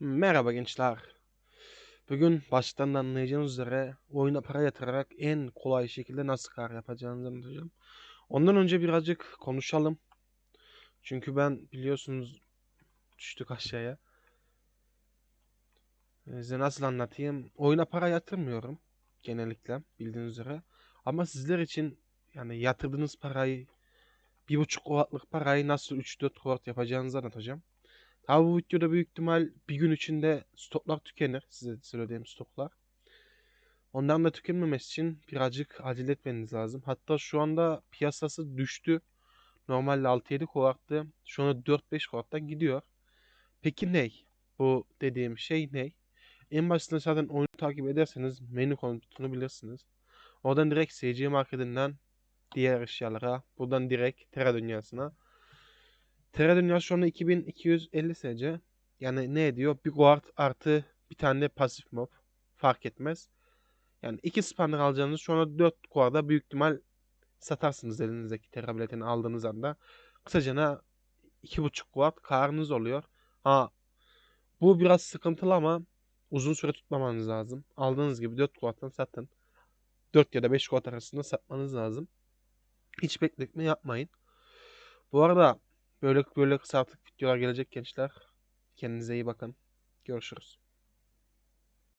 Merhaba gençler. Bugün baştan da anlayacağınız üzere oyuna para yatırarak en kolay şekilde nasıl kar yapacağınızı anlatacağım. Ondan önce birazcık konuşalım. Çünkü ben biliyorsunuz düştük aşağıya. Ee, Size nasıl anlatayım? Oyuna para yatırmıyorum genellikle bildiğiniz üzere. Ama sizler için yani yatırdığınız parayı bir buçuk kuvatlık parayı nasıl 3-4 kuvat yapacağınızı anlatacağım. Tabi bu videoda büyük ihtimal bir gün içinde stoklar tükenir. Size söylediğim stoklar. Ondan da tükenmemesi için birazcık acele etmeniz lazım. Hatta şu anda piyasası düştü. Normalde 6-7 kuvarttı. Şu anda 4-5 kuvarttan gidiyor. Peki ney? Bu dediğim şey ney? En başında zaten oyunu takip ederseniz menü konutunu bilirsiniz. Oradan direkt SC marketinden diğer eşyalara, buradan direkt Terra dünyasına Terra dünyası şu anda 2250 SC. Yani ne ediyor? Bir guard artı bir tane pasif mob. Fark etmez. Yani iki spawner alacağınız şu anda 4 guard'a büyük ihtimal satarsınız elinizdeki Terra biletini aldığınız anda. Kısacana 2.5 guard karınız oluyor. Ha bu biraz sıkıntılı ama uzun süre tutmamanız lazım. Aldığınız gibi 4 guard'dan satın. 4 ya da 5 guard arasında satmanız lazım. Hiç bekletme yapmayın. Bu arada Böyle böyle kısa artık videolar gelecek gençler. Kendinize iyi bakın. Görüşürüz.